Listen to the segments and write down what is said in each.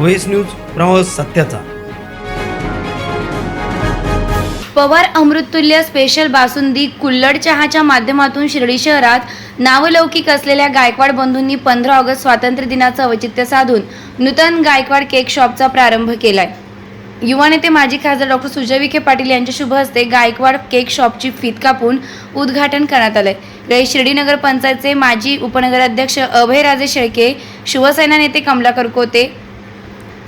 व्हेस news प्रवास सत्याचा. Pawar Amruttulya special basundi कुल्लड चहाच्या माध्यमातून शिर्डी शहरात नावलौकिक असलेल्या गायकवाड बंधूंनी पंधरा ऑगस्ट स्वातंत्र्य दिनाचं औचित्य साधून नूतन गायकवाड केक शॉपचा प्रारंभ केलाय. युवा नेते माजी खासदार डॉक्टर सुजय विखे पाटील यांच्या शुभ हस्ते गायकवाड केक शॉपची फीत कापून उद्घाटन करण्यात आलंय. यावेळी शिर्डी नगर पंचायतचे माजी उपनगराध्यक्ष अभयराजे शेळके शिवसेना नेते कमलाकर कोते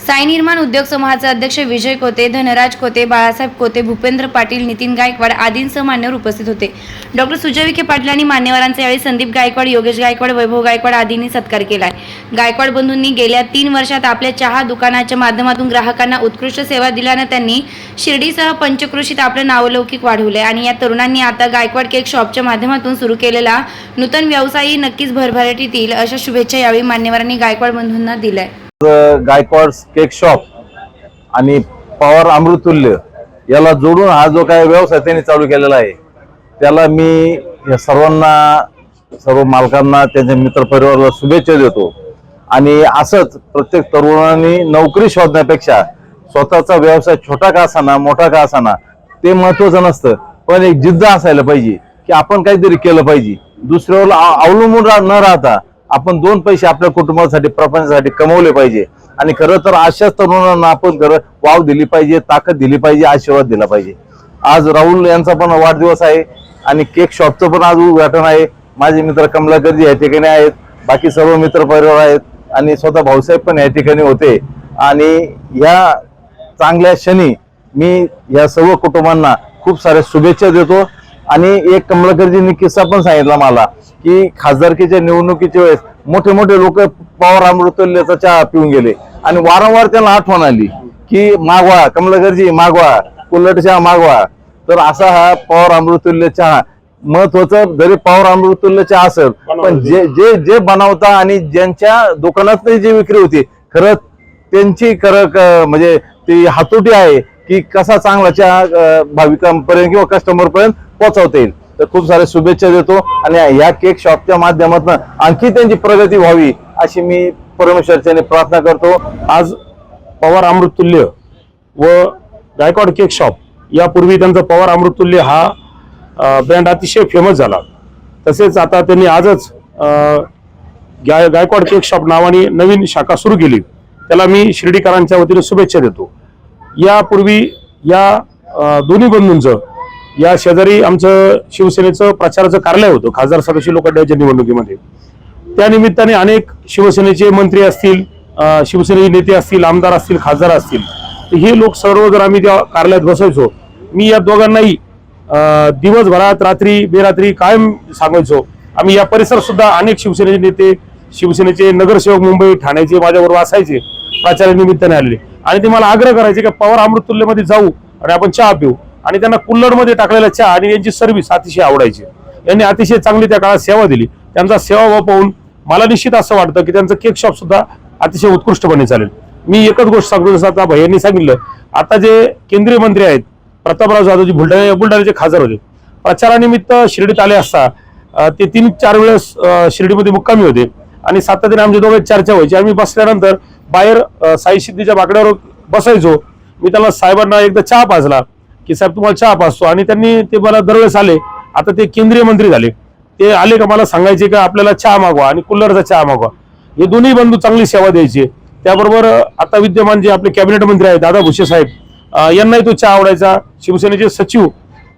साई निर्माण उद्योग समूहाचे अध्यक्ष विजय कोते धनराज कोते बाळासाहेब कोते भूपेंद्र पाटील नितीन गायकवाड आदींसह मान्यवर उपस्थित होते. डॉक्टर सुजय विखे पाटील आणि मान्यवरांच्या यावेळी संदीप गायकवाड योगेश गायकवाड वैभव गायकवाड आदींनी सत्कार केलाय. गायकवाड बंधूंनी गेल्या तीन वर्षात आपल्या चहा दुकानाच्या माध्यमातून ग्राहकांना उत्कृष्ट सेवा दिल्यानं त्यांनी शिर्डीसह पंचक्रोशीत आपलं नावलौकिक वाढवलं आहे आणि या तरुणांनी आता गायकवाड केक शॉपच्या माध्यमातून सुरू केलेला नूतन व्यवसायही नक्कीच भरभराटीत अशा शुभेच्छा यावेळी मान्यवरांनी गायकवाड बंधूंना दिल्या गायकवाड केक शॉप आणि पवार अमृतुल्य याला जोडून हा जो काय व्यवसाय त्यांनी चालू केलेला आहे त्याला मी या सर्वांना सर्व मालकांना त्यांच्या मित्रपरिवाराला शुभेच्छा देतो. आणि असंच प्रत्येक तरुणांनी नोकरी शोधण्यापेक्षा स्वतःचा व्यवसाय छोटा का असाना मोठा का असाना ते महत्वाचं नसतं. पण एक जिद्द असायला पाहिजे की आपण काहीतरी केलं पाहिजे. दुसऱ्यावर अवलंबून न राहता आपण दोन पैसे आपल्या कुटुंबासाठी प्रपंचासाठी कमवले पाहिजे. आणि खरं तर अशाच तरुणांना आपण खरं वाव दिली पाहिजे ताकद दिली पाहिजे आशीर्वाद दिला पाहिजे. आज राहुल यांचा पण वाढदिवस आहे आणि केक शॉपचं पण आज उद्घाटन आहे. माझे मित्र कमलाकरजी या ठिकाणी आहेत. बाकी सर्व मित्र परिवार आहेत आणि स्वतः भाऊसाहेब पण या ठिकाणी होते. आणि या चांगल्या क्षणी मी या सर्व कुटुंबांना खूप साऱ्या शुभेच्छा देतो. आणि एक कमलाकरजींनी किस्सा पण सांगितला मला की खासदारकीच्या निवडणुकीच्या वेळेस मोठे मोठे लोक पवार अमृतुल्यचा चहा पिऊन गेले. आणि वारंवार त्यांना आठवण आली की मागवा कमलाकरजी मागवा कुल्लट चहा मागवा. तर असा हा पवार अमृतुल्य चहा महत्वाचं जरी पवार अमृतुल्य चहा असेल पण जे जे जे बनवता आणि ज्यांच्या दुकानात जी विक्री होती खरं त्यांची खरं म्हणजे ती हातोटी आहे की कसा चांगला चहा भाविकांपर्यंत किंवा कस्टमर पर्यंत पोहोचवता येईल तर खूप सारे शुभेच्छा देतो आणि या केक शॉपच्या माध्यमातून आणखी त्यांची प्रगती व्हावी अशी मी परमेश्वरच्याने प्रार्थना करतो. आज पवार अमृततुल्य व गायकवाड केक शॉप यापूर्वी त्यांचा पवार अमृततुल्य हा ब्रँड अतिशय फेमस झाला. तसेच आता त्यांनी आजच गाय गायकवाड केक शॉप नावाने नवीन शाखा सुरू केली. त्याला मी शिर्डीकरांच्या वतीने शुभेच्छा देतो. यापूर्वी या या दोन्ही बंधूंचं या शेजारी आमचं शिवसेनेचं प्रचाराचं कार्यालय होतं. खासदार सदस्य लोकांच्या निवडणुकीमध्ये. त्या निमित्ताने अनेक शिवसेनेचे मंत्री असतील शिवसेनेचे नेते असतील आमदार असतील खासदार असतील. तर हे लोक सर्व जर आम्ही त्या कार्यालयात बसायचो मी या दोघांनाही दिवसभरात रात्री बेरात्री कायम सांगायचो. आम्ही या परिसर सुद्धा अनेक शिवसेनेचे नेते शिवसेनेचे नगरसेवक मुंबई ठाण्याचे माझ्याबरोबर असायचे प्रचारानिमित्ताने आलेले. आणि ते मला आग्रह करायचे की पवार अमृतुल्यमध्ये जाऊ आणि आपण चहा पिऊ. आणि त्यांना कुल्लरमध्ये टाकलेला चहा आणि यांची सर्व्हिस अतिशय आवडायची. यांनी अतिशय चांगली त्या काळात सेवा दिली. त्यांचा सेवा भाव पाहून मला निश्चित असं वाटतं की त्यांचं केक शॉप सुद्धा अतिशय उत्कृष्टपणे चालेल. मी एकच गोष्ट सांगतो जसं आता भैयांनी सांगितलं आता जे केंद्रीय मंत्री आहेत प्रतापराव जाधवजी बुलढाणा बुलढाण्याचे खासदार होते. प्रचारानिमित्त शिर्डीत आले असता ते तीन चार वेळेस शिर्डीमध्ये मुक्कामी होते. आणि सातत्याने आमच्या दोघे चर्चा व्हायची. आम्ही बसल्यानंतर बाहेर साई सिद्धीच्या बाकड्यावर बसायचो. मी त्याला साहेबांना एकदा चहा पाजला. की साहेब तुम्हाला चहा पासतो आणि त्यांनी ते मला दरवेळेस आले. आता ते केंद्रीय मंत्री झाले. ते आले का मला सांगायचे का आपल्याला चहा मागवा आणि कुल्लरचा चहा मागवा. हे दोन्ही बंधू चांगली सेवा द्यायचे. त्याबरोबर आता विद्यमान जे आपले कॅबिनेट मंत्री आहेत दादा भुसे साहेब यांनाही तो चहा आवडायचा. शिवसेनेचे सचिव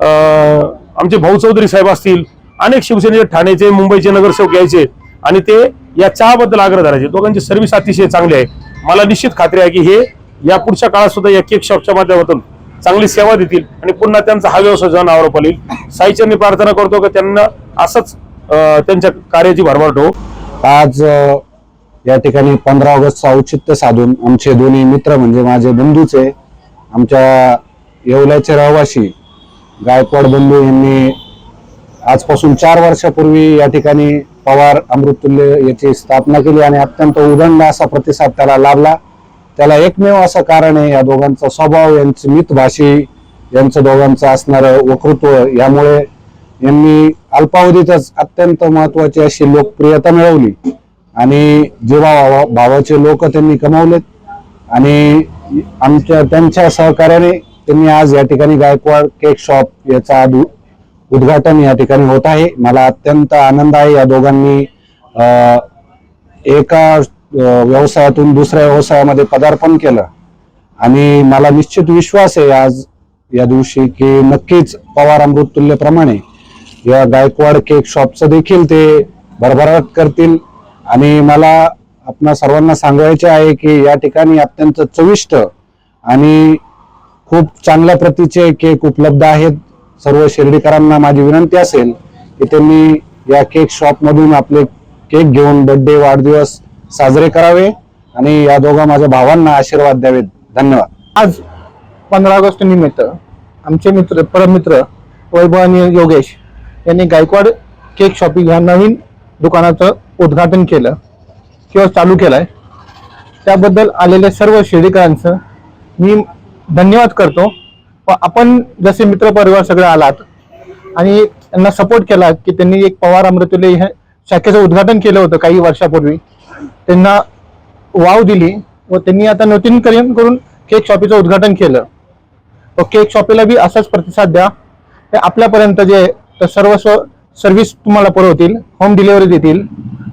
आमचे भाऊ चौधरी साहेब असतील अनेक शिवसेनेचे ठाण्याचे मुंबईचे नगरसेवक यायचे आणि ते या चहाबद्दल आग्रह धरायचे. दोघांची सर्व्हिस अतिशय चांगली आहे. मला निश्चित खात्री आहे की हे या पुढच्या काळात सुद्धा या केक शॉपच्या माध्यमातून चांगली सेवा देतील आणि पुन्हा त्यांचा हा व्यवसाय जण आवड येईल प्रार्थना करतो की त्यांना असंच त्यांच्या कार्याची भरभराट हो आज या ठिकाणी पंधरा ऑगस्टचं औचित्य साधून आमचे दोन्ही मित्र म्हणजे माझे बंधूचे आमच्या येवल्याचे रहिवासी गायकवाड बंधू यांनी आजपासून चार वर्षापूर्वी या ठिकाणी पवार अमृततुल्य याची स्थापना केली आणि अत्यंत उदंड असा प्रतिसाद त्याला लाभला. त्याला एकमेव असं कारण आहे या दोघांचा स्वभाव यांची मितभाषी यांचं दोघांचं असणारं वक्तृत्व यामुळे यांनी अल्पावधीतच अत्यंत महत्वाची अशी लोकप्रियता मिळवली. आणि जीवा भावाचे लोक त्यांनी कमावलेत. आणि आमच्या त्यांच्या सहकार्याने त्यांनी आज या ठिकाणी गायकवाड केक शॉप याचा उद्घाटन या ठिकाणी होत आहे. मला अत्यंत आनंद आहे या दोघांनी एका व्यवसायातून दुसऱ्या व्यवसायामध्ये पदार्पण केलं. आणि मला निश्चित विश्वास आहे आज या दिवशी की नक्कीच पवार अमृततुल्यप्रमाणे या गायकवाड केक शॉपचं देखील ते भरभराट करतील. आणि मला आपणा सर्वांना सांगायचे आहे की या ठिकाणी अत्यंत चविष्ट आणि खूप चांगल्या प्रतीचे केक उपलब्ध आहेत. सर्व शिर्डीकरांना माझी विनंती असेल की त्यांनी या केक शॉपमधून आपले केक घेऊन बड्डे वाढदिवस साजरे करावे आणि या दोघा माझ्या भावांना आशीर्वाद द्यावेत. धन्यवाद. आज पंधरा ऑगस्ट निमित्त आमचे मित्र परममित्र वैभव आणि योगेश यांनी गायकवाड केक शॉपिंग ह्या नवीन दुकानाचं उद्घाटन केलं किंवा चालू केलंय. त्याबद्दल आलेल्या सर्व शिर्डीकरांचं मी धन्यवाद करतो. व आपण जसे मित्र परिवार सगळे आलात आणि त्यांना सपोर्ट केला की त्यांनी एक पवार अमृतुले हे शाखेचं उद्घाटन केलं होतं काही वर्षापूर्वी त्यांना वाव दिली व त्यांनी आता नूतनीकरण करून केक शॉपीचं उद्घाटन केलं. व केक शॉपीला बी असाच प्रतिसाद द्या. ते आपल्यापर्यंत जे तर सर्वस्व सर्व्हिस तुम्हाला पुरवतील होम डिलिव्हरी देतील.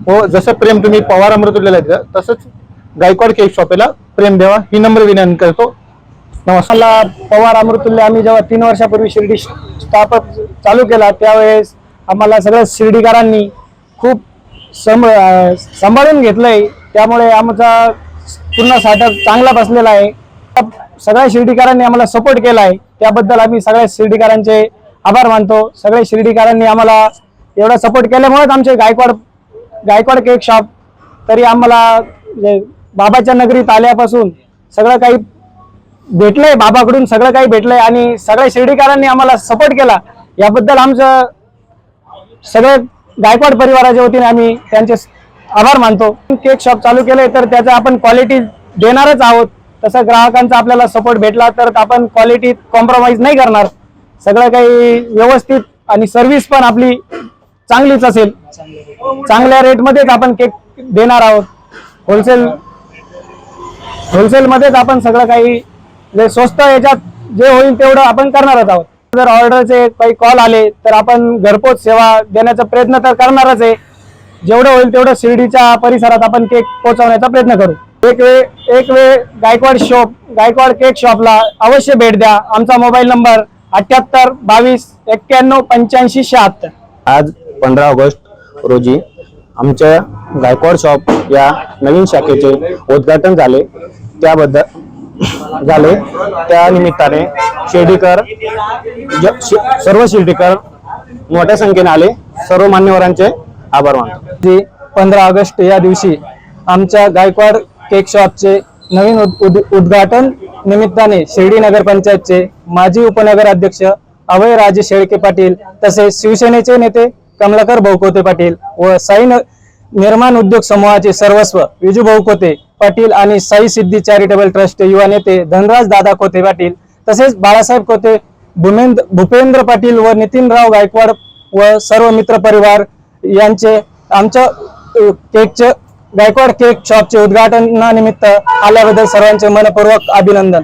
व जसं प्रेम तुम्ही पवार अमृतुल्यला दिलं तसंच गायकवाड केक शॉपीला प्रेम द्यावा ही नम्र विनंती करतो. नमस्कार. पवार अमृतुल्य आम्ही जेव्हा तीन वर्षापूर्वी शिर्डी स्टार्टअप चालू केला त्यावेळेस आम्हाला सगळ्या शिर्डीकरांनी खूप सम सांभाळून सांभाळून घेतलंय. त्यामुळे आमचा पूर्ण साठा चांगला बसलेला आहे. सगळ्या शिर्डीकरांनी आम्हाला सपोर्ट केला आहे त्याबद्दल आम्ही सगळ्या शिर्डीकरांचे आभार मानतो. सगळ्या शिर्डीकरांनी आम्हाला एवढा सपोर्ट केल्यामुळेच आमचे गायकवाड गायकवाड केक शॉप तरी आम्हाला बाबाच्या नगरीत आल्यापासून सगळं काही भेटलंय. बाबाकडून सगळं काही भेटलंय आणि सगळ्या शिर्डीकरांनी आम्हाला सपोर्ट केला. याबद्दल आमचं सगळे गायकवाड परिवाराच्या वतीने आम्ही त्यांचे आभार मानतो. केक शॉप चालू केलंय तर त्याचा आपण क्वालिटी देणारच आहोत. तसं ग्राहकांचा आपल्याला सपोर्ट भेटला तर आपण क्वालिटीत कॉम्प्रोमाइज नाही करणार. सगळं काही व्यवस्थित आणि सर्व्हिस पण आपली चांगलीच असेल. चांगल्या रेटमध्येच आपण केक देणार आहोत. होलसेल होलसेलमध्येच आपण सगळं काही जे स्वस्त याच्यात जे होईल तेवढं आपण करणारच आहोत. जर ऑर्डरचे काही कॉल आले तर आपण घरपोच सेवा देण्याचा प्रयत्न तर करणारच आहे. जेवढं होईल तेवढं शिर्डीच्या परिसरात आपण केक पोहोचवण्याचा प्रयत्न करू. एक वेळ एक वेळ गायकवाड शॉप गायकवाड केक शॉपला अवश्य भेट द्या. आमचा मोबाईल नंबर अठ्याहत्तर बावीस एक्क्याण्णव पंच्याऐंशी शहात्तर. आज पंधरा ऑगस्ट रोजी आमच्या गायकवाड शॉप या नवीन शाखेचे उद्घाटन झाले. त्याबद्दल झाले. त्या निमित्ताने शिर्डीकर सर्व शिर्डीकर मोठ्या संख्येने आले. सर्व मान्यवरांचे आभार मानतो. पंधरा ऑगस्ट या दिवशी आमच्या गायकवाड केक शॉपचे नवीन उद- उद- उद्घाटन निमित्ताने शिर्डी नगर पंचायतचे माजी उपनगर अध्यक्ष अभय राजे शेळके पाटील तसेच शिवसेनेचे नेते कमलाकर भाऊकोते पाटील व साई निर्माण उद्योग समूहाचे सर्वस्व विजू भाऊकोते पाटील आणि साई सिद्धी चॅरिटेबल ट्रस्ट युवा नेते धनराज दादा कोते पाटील तसेच बाळासाहेब कोते भूमेंद्र भूपेंद्र पाटील व नितीनराव गायकवाड व सर्व मित्र परिवार यांचे आमच्या केकचे गायकवाड केक शॉपचे उद्घाटनानिमित्त आल्याबद्दल सर्वांचे मनपूर्वक अभिनंदन.